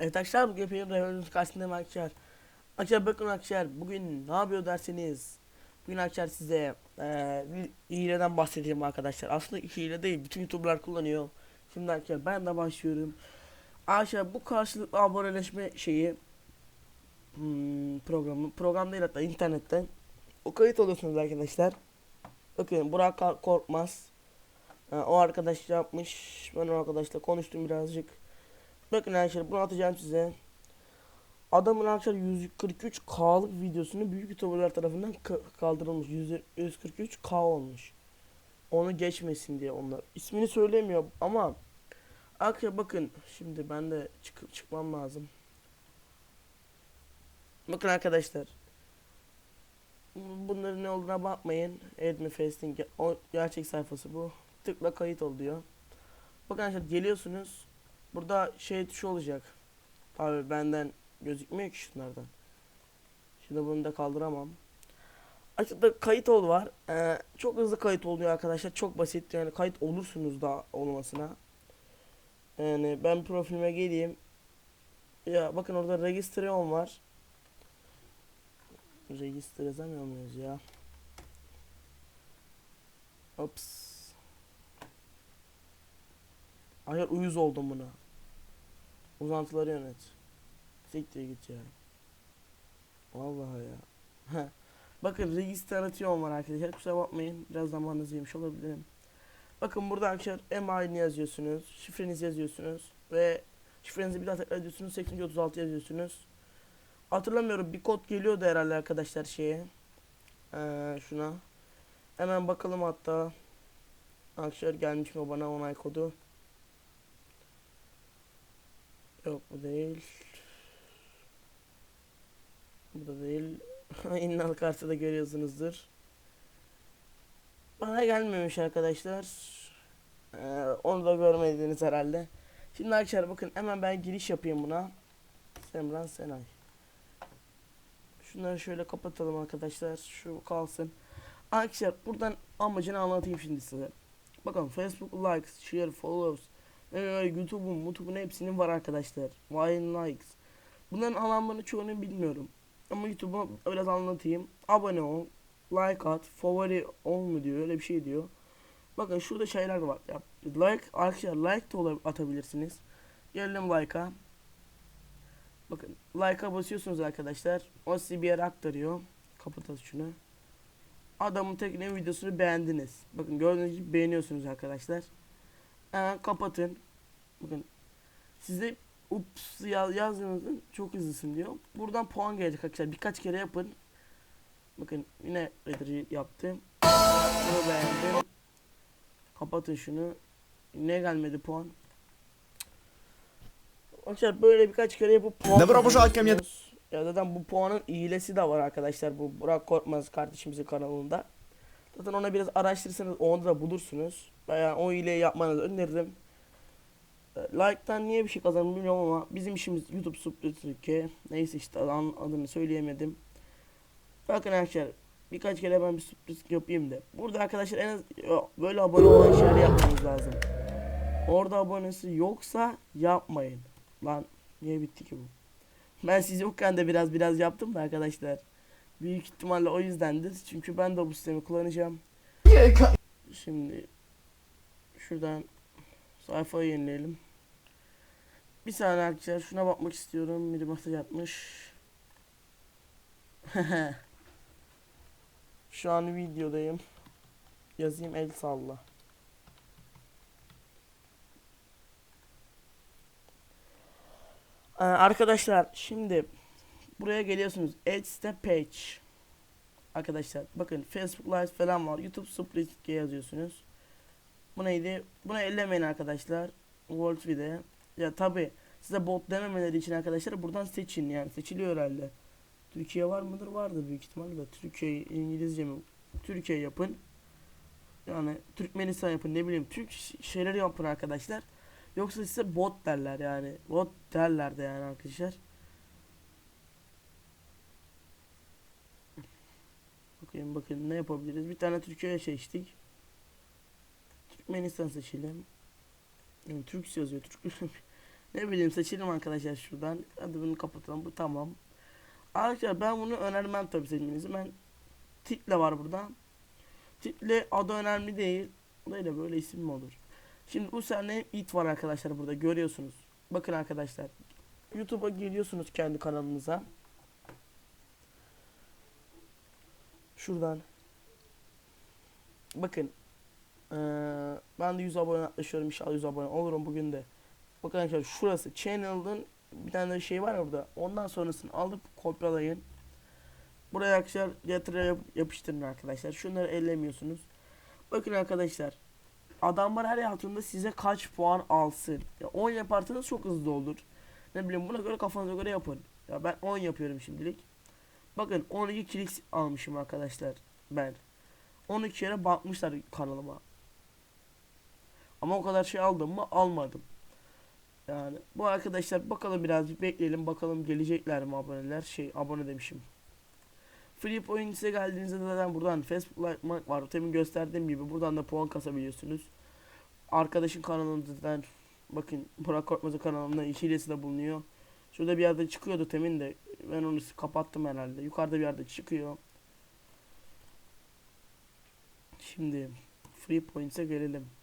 Evet arkadaşlar bugün yapayım Revolution karşısındayım arkadaşlar. Arkadaşlar bakın arkadaşlar bugün ne yapıyor derseniz. Bugün arkadaşlar size eee bir hileden bahsedeyim arkadaşlar. Aslında hile değil bütün youtuberlar kullanıyor. Şimdi arkadaşlar ben de başlıyorum. Arkadaşlar bu karşılıklı aboneleşme şeyi hmm, programı program değil hatta internetten o kayıt oluyorsunuz arkadaşlar. Bakın Burak Korkmaz. Ha, o arkadaş yapmış. Ben o arkadaşla konuştum birazcık. Bakın arkadaşlar bunu atacağım size. Adamın arkadaşlar 143K'lık videosunu büyük youtuberlar tarafından ka- kaldırılmış. 143K olmuş. Onu geçmesin diye onlar. İsmini söylemiyor ama arkadaşlar bakın şimdi ben de çıkıp çıkmam lazım. Bakın arkadaşlar. Bunların ne olduğuna bakmayın. Admin Fasting o gerçek sayfası bu. Tıkla kayıt ol diyor. Bakın arkadaşlar geliyorsunuz. Burada şey tuşu olacak. Abi benden gözükmüyor ki şunlardan. Şimdi bunu da kaldıramam. Açıkta kayıt ol var. Ee, çok hızlı kayıt oluyor arkadaşlar. Çok basit yani kayıt olursunuz da olmasına. Yani ben profilime geleyim. Ya bakın orada register on var. Register yazamıyor muyuz ya? Ops. Hayır uyuz oldum buna. Uzantıları yönet. Siktir git ya. Vallahi ya. Bakın registration var arkadaşlar. Kusura bakmayın. Biraz zamanınızı yemiş olabilirim. Bakın burada arkadaşlar emailini yazıyorsunuz. Şifrenizi yazıyorsunuz. Ve şifrenizi bir daha tekrar ediyorsunuz. 8236 yazıyorsunuz. Hatırlamıyorum. Bir kod geliyordu herhalde arkadaşlar şeye. Ee, şuna. Hemen bakalım hatta. Arkadaşlar gelmiş mi bana onay kodu. Yok bu değil. Bu da değil. İnnal kartı da görüyorsunuzdur. Bana gelmemiş arkadaşlar. Ee, onu da görmediniz herhalde. Şimdi arkadaşlar bakın hemen ben giriş yapayım buna. Semran Senay. Şunları şöyle kapatalım arkadaşlar. Şu kalsın. Arkadaşlar buradan amacını anlatayım şimdi size. Bakın Facebook likes, share, follows, ee, YouTube'un, YouTube'un hepsinin var arkadaşlar. Vine likes. Bunların alanlarını çoğunu bilmiyorum. Ama YouTube'a biraz anlatayım. Abone ol, like at, favori ol mu diyor, öyle bir şey diyor. Bakın şurada şeyler var. Ya, like, arkadaşlar like de atabilirsiniz. Gelelim like'a. Bakın like'a basıyorsunuz arkadaşlar. O sizi bir yere aktarıyor. Kapat şunu. Adamın tekne videosunu beğendiniz. Bakın gördüğünüz gibi beğeniyorsunuz arkadaşlar. Ee, kapatın. Bakın size ups yaz, yazdığınızın çok hızlısın diyor. Buradan puan gelecek arkadaşlar. Birkaç kere yapın. Bakın yine Redder'ı yaptım. Bunu beğendim. Kapatın şunu. Ne gelmedi puan? Arkadaşlar böyle birkaç kere yapıp puan Never ya. ya zaten bu puanın iyilesi de var arkadaşlar bu Burak Korkmaz kardeşimizin kanalında. Zaten ona biraz araştırırsanız onda da bulursunuz. Ben o hileyi yapmanızı öneririm. E, Like'tan niye bir şey kazandım bilmiyorum ama bizim işimiz YouTube Sürpriz Türkiye. Neyse işte adın- adını söyleyemedim. Bakın arkadaşlar birkaç kere ben bir sürpriz yapayım da. Burada arkadaşlar en az böyle abone olan şeyleri yapmanız lazım. Orada abonesi yoksa yapmayın. Lan niye bitti ki bu? Ben siz yokken de biraz biraz yaptım da arkadaşlar. Büyük ihtimalle o yüzdendir. Çünkü ben de bu sistemi kullanacağım. Şimdi şuradan sayfayı yenileyelim. Bir saniye arkadaşlar şuna bakmak istiyorum. Biri mesaj atmış. Şu an videodayım. Yazayım el salla. Ee, arkadaşlar şimdi buraya geliyorsunuz. Add step page. Arkadaşlar bakın Facebook Live falan var. YouTube Split yazıyorsunuz. Bu neydi? Buna ellemeyin arkadaşlar. World video. Ya tabi size bot dememeleri için arkadaşlar buradan seçin yani seçiliyor herhalde. Türkiye var mıdır? Vardır büyük ihtimalle. de. Türkiye İngilizce mi? Türkiye yapın. Yani Türkmenistan yapın ne bileyim Türk ş- şeyleri yapın arkadaşlar. Yoksa size bot derler yani. Bot derler de yani arkadaşlar. Bakayım bakın ne yapabiliriz. Bir tane Türkiye seçtik. Türkmenistan seçelim. Yani Türk yazıyor. Türk Ne bileyim seçelim arkadaşlar şuradan. Hadi bunu kapatalım. Bu tamam. Arkadaşlar ben bunu önermem tabii seçmenizi. Ben Title var burada. Title adı önemli değil. Böyle böyle isim mi olur? Şimdi bu sene it var arkadaşlar burada görüyorsunuz. Bakın arkadaşlar. YouTube'a geliyorsunuz kendi kanalınıza. Şuradan. Bakın. Eee, ben de 100 abone yaklaşıyorum inşallah 100 abone olurum bugün de. Bakın arkadaşlar şurası channel'ın bir tane şey var ya burada. Ondan sonrasını alıp kopyalayın. Buraya arkadaşlar yap- yapıştırın arkadaşlar. Şunları ellemiyorsunuz. Bakın arkadaşlar. Adamlar her yaptığında size kaç puan alsın. Ya 10 yaparsanız çok hızlı olur. Ne bileyim buna göre kafanıza göre yapın. Ya ben 10 yapıyorum şimdilik. Bakın 12 kilik almışım arkadaşlar ben. 12 kere bakmışlar kanalıma. Ama o kadar şey aldım mı almadım. Yani bu arkadaşlar bakalım birazcık bekleyelim bakalım gelecekler mi aboneler şey abone demişim. Free Point size geldiğinizde zaten buradan Facebook like var. Temin gösterdiğim gibi buradan da puan kasabiliyorsunuz. Arkadaşın kanalından bakın Burak Korkmaz'ın kanalında hilesi de bulunuyor. Şurada bir yerde çıkıyordu temin de ben onu kapattım herhalde. Yukarıda bir yerde çıkıyor. Şimdi Free Points'e gelelim.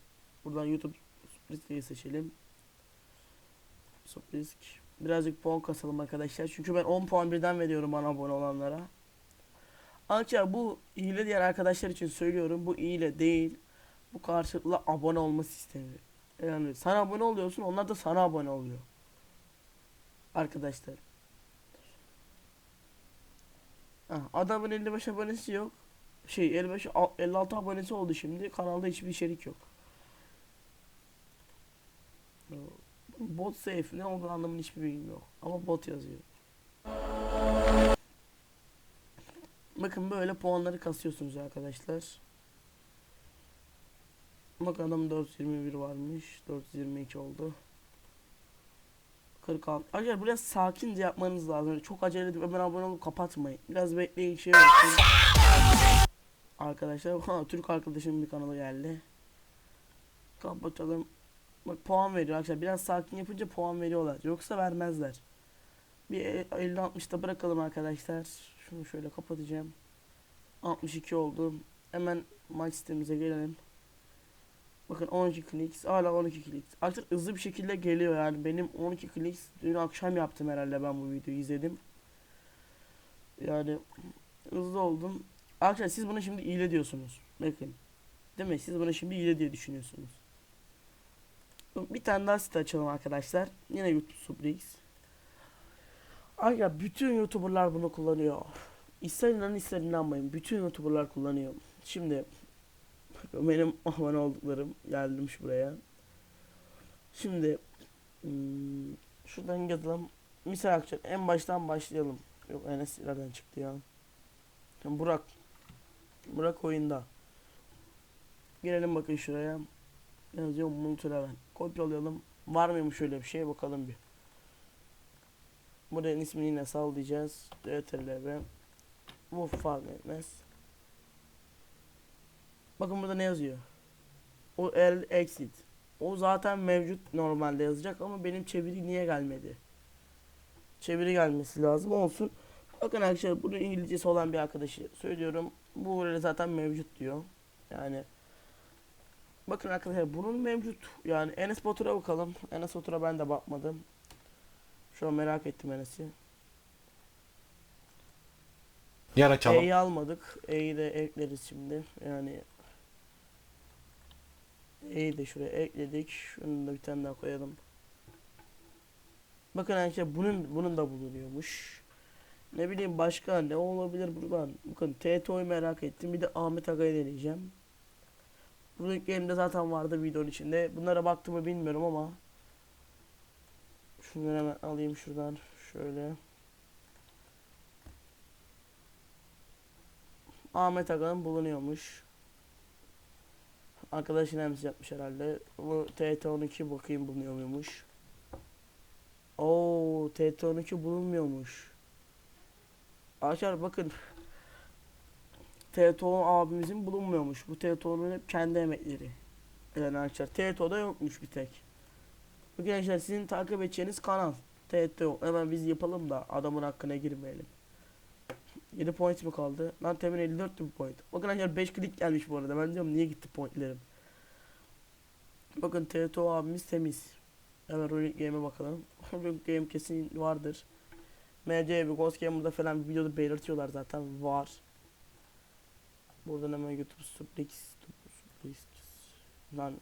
Buradan YouTube sürprizliği seçelim. Sürpriz. Birazcık puan kasalım arkadaşlar. Çünkü ben 10 puan birden veriyorum bana abone olanlara. Ancak bu hile diğer arkadaşlar için söylüyorum. Bu hile değil. Bu karşılıklı abone olma sistemi. Yani sana abone oluyorsun onlar da sana abone oluyor. Arkadaşlar. Ha, adamın 55 abonesi yok. Şey 55 a- 56 abonesi oldu şimdi. Kanalda hiçbir içerik yok. Bot safe ne olduğunu anlamını hiçbir bilgim yok. Ama bot yazıyor. Bakın böyle puanları kasıyorsunuz arkadaşlar. Bak adam 421 varmış. 422 oldu. 46. Arkadaşlar biraz sakince yapmanız lazım. Çok acele edip hemen abone olup kapatmayın. Biraz bekleyin şey olsun. Arkadaşlar Türk arkadaşımın bir kanalı geldi. Kapatalım. Bak puan veriyor arkadaşlar. Biraz sakin yapınca puan veriyorlar. Yoksa vermezler. Bir 50-60'da bırakalım arkadaşlar. Şunu şöyle kapatacağım. 62 oldu. Hemen maç sitemize gelelim. Bakın 12 kliks. Hala 12 kliks. Artık hızlı bir şekilde geliyor yani. Benim 12 kliks dün akşam yaptım herhalde ben bu videoyu izledim. Yani hızlı oldum. Arkadaşlar siz bunu şimdi iyile diyorsunuz. Bakın. Değil mi? Siz bunu şimdi iyile diye düşünüyorsunuz. Bir tane daha site açalım arkadaşlar. Yine YouTube Subrix. Arkadaşlar bütün YouTuber'lar bunu kullanıyor. İster inanın ister inanmayın. Bütün YouTuber'lar kullanıyor. Şimdi benim abone olduklarım geldim şuraya. Şimdi hmm, şuradan yazalım. Misal arkadaşlar en baştan başlayalım. Yok Enes nereden çıktı ya? Şimdi Burak. Burak oyunda. Gelelim bakın şuraya. Yazıyor Multilevel. Kopyalayalım. Var mıymış şöyle bir şey bakalım bir. Buranın ismini yine sallayacağız. DTLB. Bu fark etmez. Bakın burada ne yazıyor? O el exit. O zaten mevcut normalde yazacak ama benim çeviri niye gelmedi? Çeviri gelmesi lazım olsun. Bakın arkadaşlar bunun İngilizcesi olan bir arkadaşı söylüyorum. Bu böyle zaten mevcut diyor. Yani Bakın arkadaşlar bunun mevcut. Yani Enes Batur'a bakalım. Enes Batur'a ben de bakmadım. Şu an merak ettim Enes'i. Yer açalım. E'yi almadık. E'yi de ekleriz şimdi. Yani E'yi de şuraya ekledik. Şunu da bir tane daha koyalım. Bakın arkadaşlar bunun bunun da bulunuyormuş. Ne bileyim başka ne olabilir buradan. Bakın TTO'yu merak ettim. Bir de Ahmet Aga'yı deneyeceğim. Bu linklerimde zaten vardı videonun içinde. Bunlara baktığımı bilmiyorum ama Şunları hemen alayım şuradan. Şöyle. Ahmet Aga'nın bulunuyormuş. Arkadaşın emsi yapmış herhalde. Bu TT12 bakayım bulunuyor muymuş. Oo TT12 bulunmuyormuş. Arkadaşlar bakın. TTO abimizin bulunmuyormuş. Bu TTO'nun hep kendi emekleri. Yani arkadaşlar TTO'da yokmuş bir tek. Arkadaşlar sizin takip edeceğiniz kanal. TTO. Hemen biz yapalım da adamın hakkına girmeyelim. 7 point mi kaldı? Lan temin 54 bir point. Bakın arkadaşlar 5 klik gelmiş bu arada. Ben diyorum niye gitti pointlerim. Bakın TTO abimiz temiz. Hemen Rolling Game'e bakalım. Rolling Game kesin vardır. MC bir Ghost Gamer'da falan bir videoda belirtiyorlar zaten var. Buradan hemen YouTube Suplix Suplix Lan.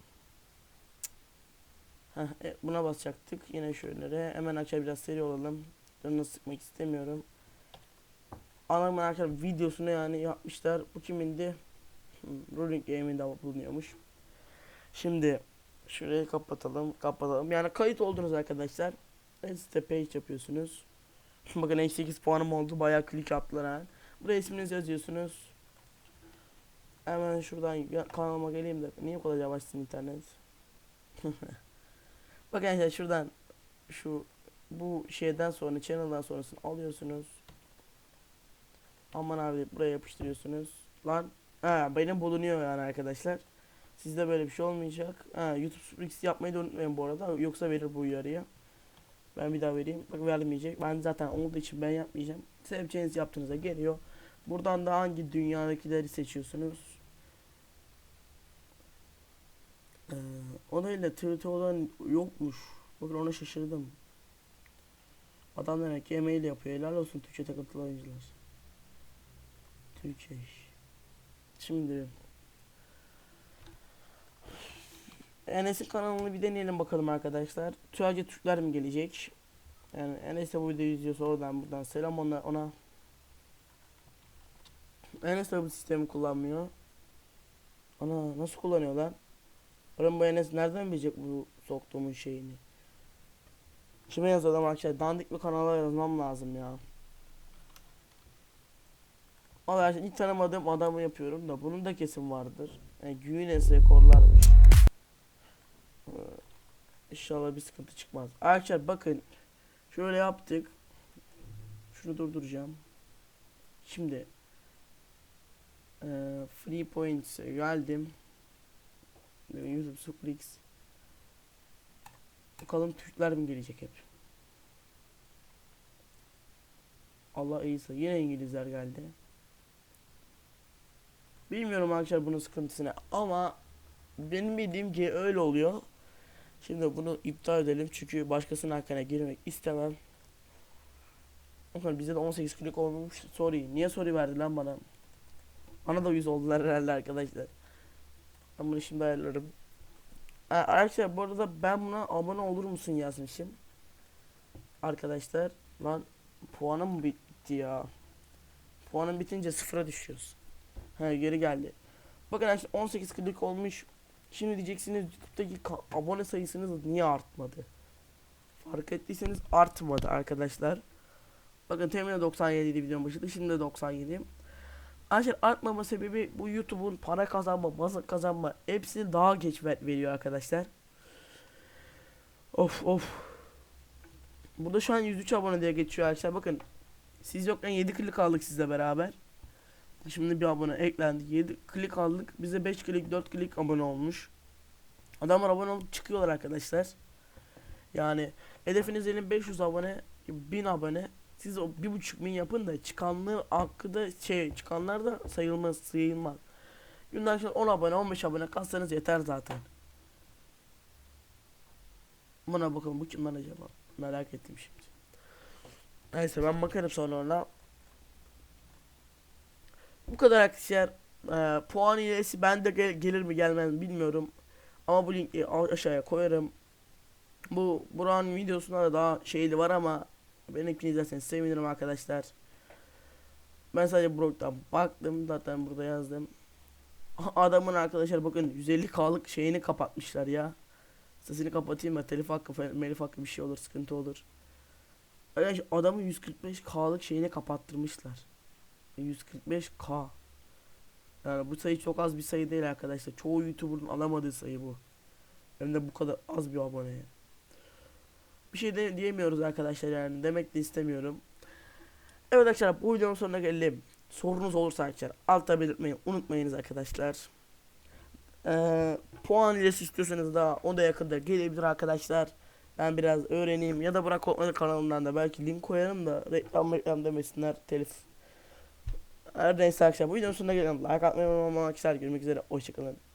Heh, e, buna basacaktık. Yine şöyle hemen arkadaşlar biraz seri olalım. Canını sıkmak istemiyorum. Anamın arkadaşlar videosunu yani yapmışlar. Bu kimindi? Hmm, Rolling Game'in de bulunuyormuş. Şimdi şurayı kapatalım kapatalım. Yani kayıt oldunuz arkadaşlar. Site page yapıyorsunuz. Bakın 8 puanım oldu. Bayağı klik yaptılar ha. Buraya isminizi yazıyorsunuz Hemen şuradan kanalıma geleyim de niye kadar yavaşsın internet Bakın arkadaşlar şuradan şu bu şeyden sonra channel'dan sonrasını alıyorsunuz. Aman abi buraya yapıştırıyorsunuz. Lan ha benim bulunuyor yani arkadaşlar. Sizde böyle bir şey olmayacak. Ha YouTube Sprix yapmayı da unutmayın bu arada. Yoksa verir bu uyarıyı. Ben bir daha vereyim. Bak vermeyecek. Ben zaten olduğu için ben yapmayacağım. Seveceğiniz yaptığınızda geliyor. Buradan da hangi dünyadakileri seçiyorsunuz? Ee, o da ile TRT'den yokmuş. Bakın ona şaşırdım. Adam demek ki e-mail yapıyor. Helal olsun Türkçe takıntılı oyuncular. Türkçe iş. Şimdi Enes'in kanalını bir deneyelim bakalım arkadaşlar. Sadece Türkler mi gelecek? Yani Enes bu videoyu izliyorsa oradan buradan selam ona. ona. Enes de sistemi kullanmıyor. Ana nasıl kullanıyor lan? Oğlum bu Enes nereden bilecek bu soktuğumun şeyini? Kime yazalım arkadaşlar? Dandik bir kanala yazmam lazım ya. Ama arkadaşlar ilk tanımadığım adamı yapıyorum da bunun da kesin vardır. Yani Guinness rekorlarmış. Ee, İnşallah bir sıkıntı çıkmaz. Arkadaşlar bakın. Şöyle yaptık. Şunu durduracağım. Şimdi eee free points'e geldim. YouTube Suplex. Bakalım Türkler mi gelecek hep? Allah iyiyse yine İngilizler geldi. Bilmiyorum arkadaşlar bunun sıkıntısını ama benim bildiğim ki öyle oluyor. Şimdi bunu iptal edelim çünkü başkasının hakkına girmek istemem. Bakın bizde de 18 klik olmuş. Sorry. Niye sorry verdi lan bana? Bana da 100 oldular herhalde arkadaşlar. Ben bunu şimdi ayarlarım. Arkadaşlar bu arada ben buna abone olur musun yazmışım. Arkadaşlar lan puanım bitti ya? Puanım bitince sıfıra düşüyoruz. Ha geri geldi. Bakın arkadaşlar 18 klik olmuş. Şimdi diyeceksiniz YouTube'daki abone sayısınız niye artmadı? Fark ettiyseniz artmadı arkadaşlar. Bakın temine 97 idi videonun başında şimdi de 97. Arkadaşlar artmama sebebi bu YouTube'un para kazanma, masa kazanma hepsini daha geç ver- veriyor arkadaşlar. Of of. Burada şu an 103 abone diye geçiyor arkadaşlar. Bakın siz yokken 7 klik aldık sizle beraber. Şimdi bir abone eklendi. 7 klik aldık. Bize 5 klik 4 klik abone olmuş. Adamlar abone olup çıkıyorlar arkadaşlar. Yani hedefiniz elin 500 abone, 1000 abone. Siz o bir buçuk bin yapın da çıkanlığı hakkı da şey çıkanlar da sayılmaz sayılmaz. Günden sonra 10 abone 15 abone kalsanız yeter zaten. Buna bakalım bu kim lan acaba? Merak ettim şimdi. Neyse ben bakarım sonra ona. Bu kadar arkadaşlar. Ee, puan ilesi bende gel- gelir mi gelmez mi bilmiyorum. Ama bu linki aşağıya koyarım. Bu Burak'ın videosunda da daha şeyli var ama benimkini izlerseniz sevinirim arkadaşlar. Ben sadece Brock'tan baktım zaten burada yazdım. Adamın arkadaşlar bakın 150k'lık şeyini kapatmışlar ya. Sesini kapatayım da telif hakkı melif hakkı bir şey olur sıkıntı olur. Arkadaşlar adamın 145k'lık şeyini kapattırmışlar. 145k. Yani bu sayı çok az bir sayı değil arkadaşlar. Çoğu YouTuber'ın alamadığı sayı bu. Hem de bu kadar az bir aboneye. Bir şey de diyemiyoruz arkadaşlar yani. Demek de istemiyorum. Evet arkadaşlar bu videonun sonuna gelelim. Sorunuz olursa arkadaşlar altta belirtmeyi unutmayınız arkadaşlar. Ee, puan ilesi istiyorsanız da o da yakında gelebilir arkadaşlar. Ben biraz öğreneyim ya da Burak Korkmaz kanalından da belki link koyarım da reklam reklam demesinler telif. Her neyse arkadaşlar bu videonun sonuna gelelim. Like atmayı unutmayın arkadaşlar. Görmek üzere. Hoşçakalın.